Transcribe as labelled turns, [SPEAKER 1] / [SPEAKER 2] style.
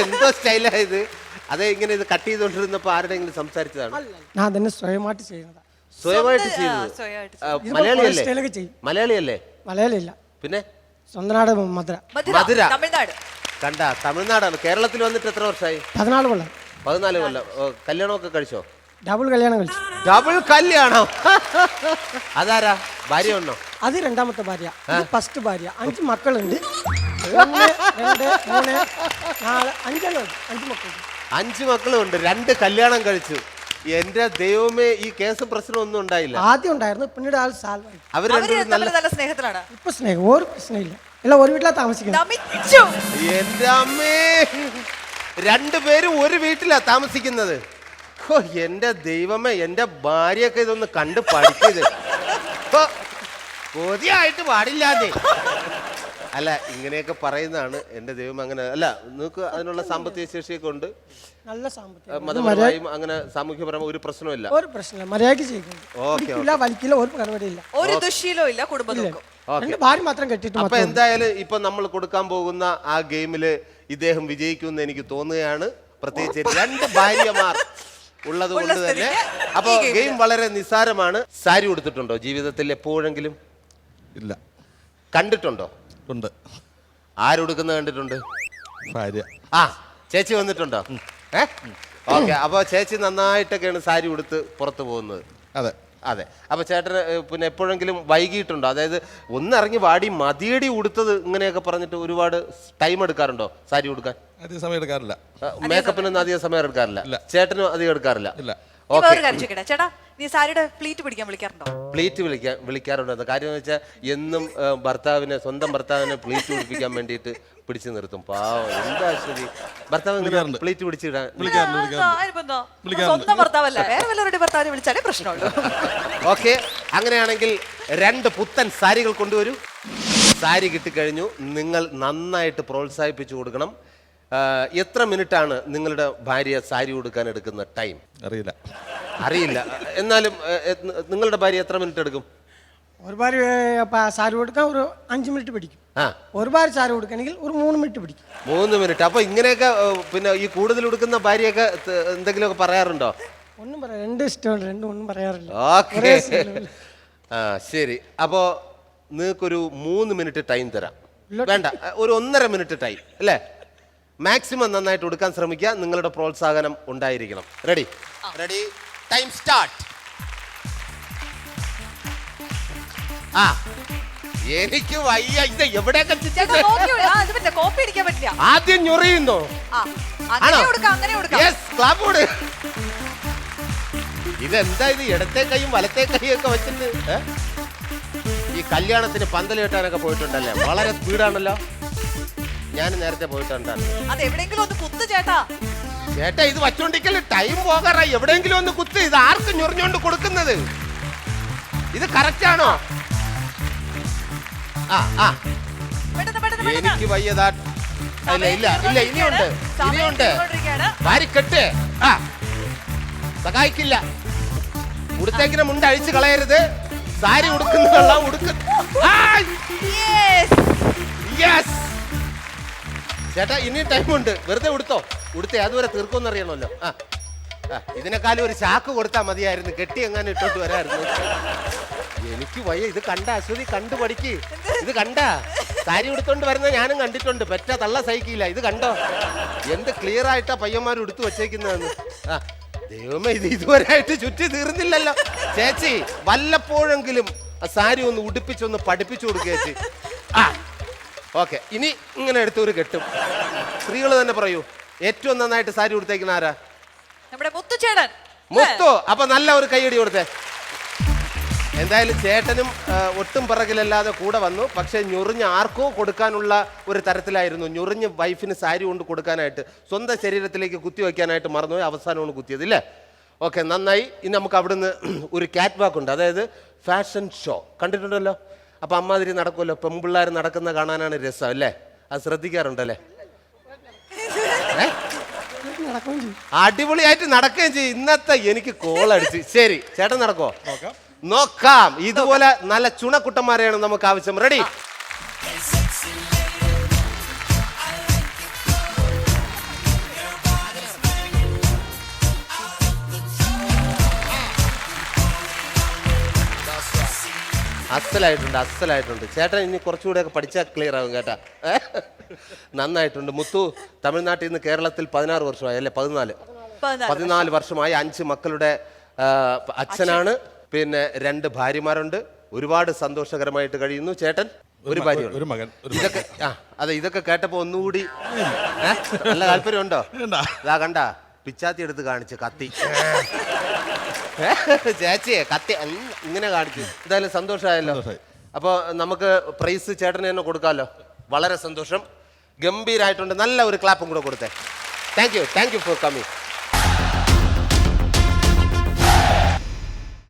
[SPEAKER 1] എന്തോ സ്റ്റൈലായത് അതെ ഇങ്ങനെ ഇത് കട്ട് ചെയ്തുകൊണ്ടിരുന്നപ്പോ ആരുടെങ്കിലും സംസാരിച്ചതാണ്?
[SPEAKER 2] ഞാൻ തന്നെ സ്വയമായിട്ട് ചെയ്യുന്നത്.
[SPEAKER 1] സ്വയമായിട്ട് ചെയ്തത്?
[SPEAKER 3] സ്വയമായിട്ട്
[SPEAKER 1] ആ, മലയാളിയല്ലേ
[SPEAKER 2] സ്റ്റൈലൊക്കെ ചെയ്യും.
[SPEAKER 1] മലയാളിയല്ലേ?
[SPEAKER 2] മലയാളിയല്ല.
[SPEAKER 1] പിന്നെ?
[SPEAKER 2] സ്വന്തനാട് മധുര.
[SPEAKER 3] മധുര
[SPEAKER 1] മധുര.
[SPEAKER 3] തമിഴ്നാട്.
[SPEAKER 1] കണ്ട തമിഴ്നാടാണ്. കേരളത്തിൽ വന്നിട്ട് എത്ര വർഷമായി?
[SPEAKER 2] പതിനാല് കൊല്ലം.
[SPEAKER 1] പതിനാല് കൊല്ലം. ഓ, കല്യാണമൊക്കെ കഴിച്ചോ?
[SPEAKER 2] ഡബിൾ കല്യാണം കഴിച്ചു.
[SPEAKER 1] ഡബിൾ കല്യാണം? അതാരാ? ഭാര്യ ഉണ്ടോ
[SPEAKER 2] അത് രണ്ടാമത്തെ ഭാര്യ. ഇത് ഫസ്റ്റ് ഭാര്യ. അഞ്ച് മക്കളുണ്ട്. ഒന്ന് രണ്ട് മൂന്ന് നാല് അഞ്ചെണ്ണം അഞ്ച് മക്കളുണ്ട്
[SPEAKER 1] അഞ്ചു മക്കളും ഉണ്ട് രണ്ട് കല്യാണം കഴിച്ചു. എന്റെ ദൈവമേ ഈ കേസ് പ്രശ്നം ഒന്നും ഉണ്ടായില്ല.
[SPEAKER 2] ആദ്യം ഉണ്ടായിരുന്നു പിന്നീട് ആൾ സാൽവ് ആയി.
[SPEAKER 1] അവർ
[SPEAKER 3] അവർ
[SPEAKER 1] രണ്ടുപേരും
[SPEAKER 3] തമ്മിൽ
[SPEAKER 1] നല്ല
[SPEAKER 3] നല്ല സ്നേഹത്തിലാണ്.
[SPEAKER 2] ഇപ്പൊ സ്നേഹം ഒരു പ്രശ്നമില്ല. എല്ലാം ഒരു വീട്ടിലാണ് താമസിക്കുന്നത്.
[SPEAKER 3] നമിച്ചു
[SPEAKER 1] എന്റെ അമ്മേ! രണ്ടുപേരും ഒരു വീട്ടിലാ താമസിക്കുന്നത്. ഹോ എന്റെ ദൈവമേ എന്റെ ഭാര്യയൊക്കെ ഇതൊന്ന് കണ്ട് പഠിക്കരുത് ഹോ, കൊതിയായിട്ട് പാടില്ലാന്നേ അല്ല ഇങ്ങനെയൊക്കെ പറയുന്നതാണ് എന്റെ ദൈവം അങ്ങനെ. അല്ല നിങ്ങൾക്ക് അതിനുള്ള സാമ്പത്തിക ശേഷിയൊക്കെ ഉണ്ട്?
[SPEAKER 2] നല്ല സാമ്പത്തിക.
[SPEAKER 1] മതപരമായും അങ്ങനെ സാമൂഹ്യപരമായ ഒരു പ്രശ്നമില്ല
[SPEAKER 2] ഒരു പ്രശ്നമില്ല. മര്യാദയ്ക്ക് ചെയ്യുന്നു വലിക്കില്ല ഒരു പരിപാടിയില്ല
[SPEAKER 3] ഒരു ദുശീലവും ഇല്ല കുടുംബം നോക്കും
[SPEAKER 2] ഭാര്യ മാത്രം കെട്ടിട്ട്
[SPEAKER 1] അപ്പൊ എന്തായാലും ഇപ്പൊ നമ്മൾ കൊടുക്കാൻ പോകുന്ന ആ ഗെയിമിൽ ഇദ്ദേഹം വിജയിക്കുമെന്ന് എനിക്ക് തോന്നുകയാണ്. പ്രത്യേകിച്ച് രണ്ട് ഭാര്യമാർ ഉള്ളത് കൊണ്ട് തന്നെ.
[SPEAKER 3] അപ്പോൾ
[SPEAKER 1] അപ്പൊ ഗെയിം വളരെ നിസ്സാരമാണ്. സാരി ഉടുത്തിട്ടുണ്ടോ? ജീവിതത്തിൽ എപ്പോഴെങ്കിലും?
[SPEAKER 4] ഇല്ല.
[SPEAKER 1] കണ്ടിട്ടുണ്ടോ?
[SPEAKER 4] ഉണ്ട്
[SPEAKER 1] ആരുടുക്കുന്നത് കണ്ടിട്ടുണ്ട്?
[SPEAKER 4] ഭാര്യ.
[SPEAKER 1] ആ ചേച്ചി വന്നിട്ടുണ്ടോ? ഏ? ഓക്കെ അപ്പോൾ ചേച്ചി നന്നായിട്ടൊക്കെയാണ് സാരി ഉടുത്ത് പുറത്ത് പോകുന്നത്.
[SPEAKER 4] അതെ.
[SPEAKER 1] അതെ. അപ്പോൾ ചേട്ടൻ പിന്നെ എപ്പോഴെങ്കിലും വൈകിട്ടുണ്ടോ അതായത് ഒന്നിറങ്ങി വാടി മതിയടി ഉടുത്തത് ഇങ്ങനെയൊക്കെ പറഞ്ഞിട്ട് ഒരുപാട് ടൈം എടുക്കാറുണ്ടോ സാരി ഉടുക്കാൻ?
[SPEAKER 4] അധികം സമയം എടുക്കാറില്ല.
[SPEAKER 1] മേക്കപ്പിനൊന്നും അധികം സമയം എടുക്കാറില്ല. ചേട്ടനും അധികം എടുക്കാറില്ല.
[SPEAKER 4] ഇല്ല.
[SPEAKER 1] ഓക്കെ.
[SPEAKER 3] ചേട്ടാ നീ സാരിയുടെ പ്ലീറ്റ് പിടിക്കാൻ വിളിക്കാറുണ്ടോ?
[SPEAKER 1] പ്ലീറ്റ് വിളിക്കാൻ വിളിക്കാറുണ്ട്. കാര്യം എന്ന് വെച്ചാൽ എന്നും ഭർത്താവിനെ സ്വന്തം ഭർത്താവിനെ പ്ലീറ്റ് പിടിപ്പിക്കാൻ വേണ്ടിയിട്ട് പിടിച്ചു നിർത്തും. പാവം എന്താ ശരി? ഭർത്താവ്. പ്ലീറ്റ് പിടിച്ചിടാൻ.
[SPEAKER 3] സ്വന്തം ഭർത്താവല്ല? വേറെ വല്ലവരുടെ ഭർത്താവിനെ വിളിച്ചാലേ പ്രശ്നമുള്ളൂ.
[SPEAKER 1] ഓക്കെ അങ്ങനെയാണെങ്കിൽ രണ്ട് പുത്തൻ സാരികൾ കൊണ്ടുവരൂ. സാരി കിട്ടിക്കഴിഞ്ഞു. നിങ്ങൾ നന്നായിട്ട് പ്രോത്സാഹിപ്പിച്ചു കൊടുക്കണം. എത്ര മിനിറ്റാണ് നിങ്ങളുടെ ഭാര്യ സാരി ഉടുക്കാൻ എടുക്കുന്ന ടൈം?
[SPEAKER 4] അറിയില്ല.
[SPEAKER 1] അറിയില്ല. എന്നാലും നിങ്ങളുടെ ഭാര്യ എത്ര മിനിറ്റ് എടുക്കും?
[SPEAKER 2] ഒരു ഭാര്യ അപ്പൊ സാരി കൊടുക്കാൻ ഒരു അഞ്ച് മിനിറ്റ് പിടിക്കും.
[SPEAKER 1] ആ.
[SPEAKER 2] ഒരു ഭാര്യ സാരി കൊടുക്കണമെങ്കിൽ ഒരു മൂന്ന് മിനിറ്റ് പിടിക്കും.
[SPEAKER 1] മൂന്ന് മിനിറ്റ്. അപ്പൊ ഇങ്ങനെയൊക്കെ പിന്നെ ഈ കൂടുതൽ ഉടുക്കുന്ന ഭാര്യയൊക്കെ എന്തെങ്കിലുമൊക്കെ പറയാറുണ്ടോ?
[SPEAKER 2] ഒന്നും പറയാം രണ്ട് ഇഷ്ടമുണ്ട് രണ്ടും ഒന്നും പറയാറില്ല.
[SPEAKER 1] ഓക്കെ. ആ ശരി. അപ്പോ നിങ്ങൾക്കൊരു മൂന്ന് മിനിറ്റ് ടൈം തരാം. വേണ്ട ഒരു ഒന്നര മിനിറ്റ് ടൈം അല്ലേ? മാക്സിമം നന്നായിട്ട് എടുക്കാൻ ശ്രമിക്കുക. നിങ്ങളുടെ പ്രോത്സാഹനം ഉണ്ടായിരിക്കണം. റെഡി റെഡി ടൈം സ്റ്റാർട്ട് ആ. എനിക്ക് വയ്യ. ഇത്
[SPEAKER 3] എവിടെ കോപ്പി അടിക്കാൻ പറ്റില്ല.
[SPEAKER 1] ആദ്യം ഞൊറിയുന്നു. യെസ് ക്ലാപ്പ് കൊടു. ഇതെന്താ ഇത്? ഇടത്തെ കൈയും വലത്തെ കൈയും ഒക്കെ വെച്ചിട്ട് ഈ കല്യാണത്തിന് പന്തൽ കെട്ടാനൊക്കെ പോയിട്ടുണ്ടല്ലേ? വളരെ സ്പീഡാണല്ലോ ഞാൻ നേരത്തെ പോയിട്ടുണ്ട്.
[SPEAKER 3] അത് എവിടെയെങ്കിലും ഒന്ന് കുത്തു ചേട്ടാ.
[SPEAKER 1] ചേട്ടാ ഇത് വച്ചോണ്ടിക്കൽ ടൈം പോകാറായി എവിടെയെങ്കിലും ഒന്ന് കുത്ത്. ഇത് ആർക്ക് ഞൊറിഞ്ഞോണ്ട് കൊടുക്കുന്നത്? ഇത് കറക്റ്റ് ആണോ? ആ ആ.
[SPEAKER 3] പെട്ടെന്ന് പെട്ടെന്ന് പെട്ടെന്ന്.
[SPEAKER 1] എനിക്ക് വയ്യതാ. ഇല്ല ഇല്ല ഇല്ല ഇനിയുണ്ട്. ഇനിയുണ്ട്. വാരിക്കെട്ട്. ആ. സഹായിക്കില്ല. ഉടുത്തേക്കിനെ മുണ്ട് അഴിച്ചു കളയരുത്. സാരി ഉടുക്കുന്നതല്ല ഉടുക്ക. യെസ് ചേട്ടാ ഇനി ടൈം ഉണ്ട്. വെറുതെ ഉടുത്തോ? ഉടുത്തേ അതുവരെ തീർക്കുമെന്ന് അറിയണമല്ലോ. ആ ഇതിനെക്കാളും ഒരു ചാക്ക് കൊടുത്താൽ മതിയായിരുന്നു. കെട്ടി എങ്ങാനും ഇട്ടോട്ട് വരായിരുന്നു. എനിക്ക് വയ്യ ഇത് കണ്ട അശ്വതി കണ്ടു പഠിക്ക്. ഇത് കണ്ട? സാരി ഉടുത്തോണ്ട് വരുന്ന ഞാനും കണ്ടിട്ടുണ്ട്. പെറ്റ തള്ള സഹിക്കില്ല. ഇത് കണ്ടോ? എന്ത് ക്ലിയർ ആയിട്ടാ പയ്യന്മാർ ഉടുത്തു വച്ചേക്കുന്നതെന്ന്. ആ ദൈവമേ ഇത് ഇതുവരെ ആയിട്ട് ചുറ്റി തീർന്നില്ലല്ലോ. ചേച്ചി വല്ലപ്പോഴെങ്കിലും സാരി ഒന്ന് ഉടുപ്പിച്ചൊന്ന് പഠിപ്പിച്ചു കൊടുക്കുക ചേച്ചി. ആ ഓക്കെ ഇനി ഇങ്ങനെ എടുത്തൊരു കെട്ടും. സ്ത്രീകൾ തന്നെ പറയൂ ഏറ്റവും നന്നായിട്ട് സാരി കൊടുത്തേക്കുന്ന ആരാ?
[SPEAKER 3] നമ്മുടെ മുത്തുചേടൻ
[SPEAKER 1] മുത്തു അപ്പൊ നല്ല ഒരു കൈയടി കൊടുത്തേ. എന്തായാലും ചേട്ടനും ഒട്ടും പിറകിലല്ലാതെ കൂടെ വന്നു. പക്ഷേ ഞൊറിഞ്ഞ് ആർക്കോ കൊടുക്കാനുള്ള ഒരു തരത്തിലായിരുന്നു. ഞൊറിഞ്ഞ് വൈഫിന് സാരി കൊണ്ട് കൊടുക്കാനായിട്ട് സ്വന്തം ശരീരത്തിലേക്ക് കുത്തി വയ്ക്കാനായിട്ട് മറന്നുപോയി അവസാനമാണ് കുത്തിയത് ഇല്ലേ? ഓക്കെ നന്നായി. ഇനി നമുക്ക് അവിടുന്ന് ഒരു കാറ്റ് വാക്ക് ഉണ്ട്. അതായത് ഫാഷൻ ഷോ കണ്ടിട്ടുണ്ടല്ലോ? അപ്പൊ അമ്മാതിരി നടക്കുമല്ലോ. പെമ്പിള്ളേർ നടക്കുന്ന കാണാനാണ് രസം അല്ലേ? അത് ശ്രദ്ധിക്കാറുണ്ടല്ലേ? അടിപൊളിയായിട്ട് നടക്കുകയും ചെയ്യും. ഇന്നത്തെ എനിക്ക് കോൾ അടിച്ച്. ശരി ചേട്ടൻ നടക്കോ നോക്കാം. ഇതുപോലെ നല്ല ചുണക്കുട്ടന്മാരെയാണ് നമുക്ക് ആവശ്യം. റെഡി അസലായിട്ടുണ്ട് അസലായിട്ടുണ്ട്. ചേട്ടൻ ഇനി കുറച്ചുകൂടെ ഒക്കെ പഠിച്ചാൽ ക്ലിയർ ആകും കേട്ടാ നന്നായിട്ടുണ്ട്. മുത്തു തമിഴ്നാട്ടിൽ നിന്ന് കേരളത്തിൽ പതിനാറ് വർഷമായി അല്ലെ? പതിനാല്.
[SPEAKER 3] പതിനാല്
[SPEAKER 1] വർഷമായി അഞ്ച് മക്കളുടെ ആ, അച്ഛനാണ്. പിന്നെ രണ്ട് ഭാര്യമാരുണ്ട്. ഒരുപാട് സന്തോഷകരമായിട്ട് കഴിയുന്നു. ചേട്ടൻ ഒരു ഭാര്യ
[SPEAKER 4] ഒരു മകൻ ഒരു
[SPEAKER 1] ഇതൊക്കെ ആ അതെ ഇതൊക്കെ കേട്ടപ്പോ ഒന്നുകൂടി ഏ? നല്ല താല്പര്യമുണ്ടോ?
[SPEAKER 4] വേണ്ട.
[SPEAKER 1] ഇതാ കണ്ട പിച്ചാത്തി എടുത്ത് കാണിച്ച് കത്തി? ചേച്ചിയെ കത്തി. ഇങ്ങനെ കാണിച്ചു എന്തായാലും സന്തോഷമായല്ലോ.
[SPEAKER 4] അപ്പൊ
[SPEAKER 1] അപ്പോൾ നമുക്ക് പ്രൈസ് ചേട്ടന് തന്നെ കൊടുക്കാമല്ലോ വളരെ സന്തോഷം. ഗംഭീരായിട്ടുണ്ട്. നല്ല ഒരു ക്ലാപ്പും കൂടെ കൊടുത്തേ. Thank you thank you for coming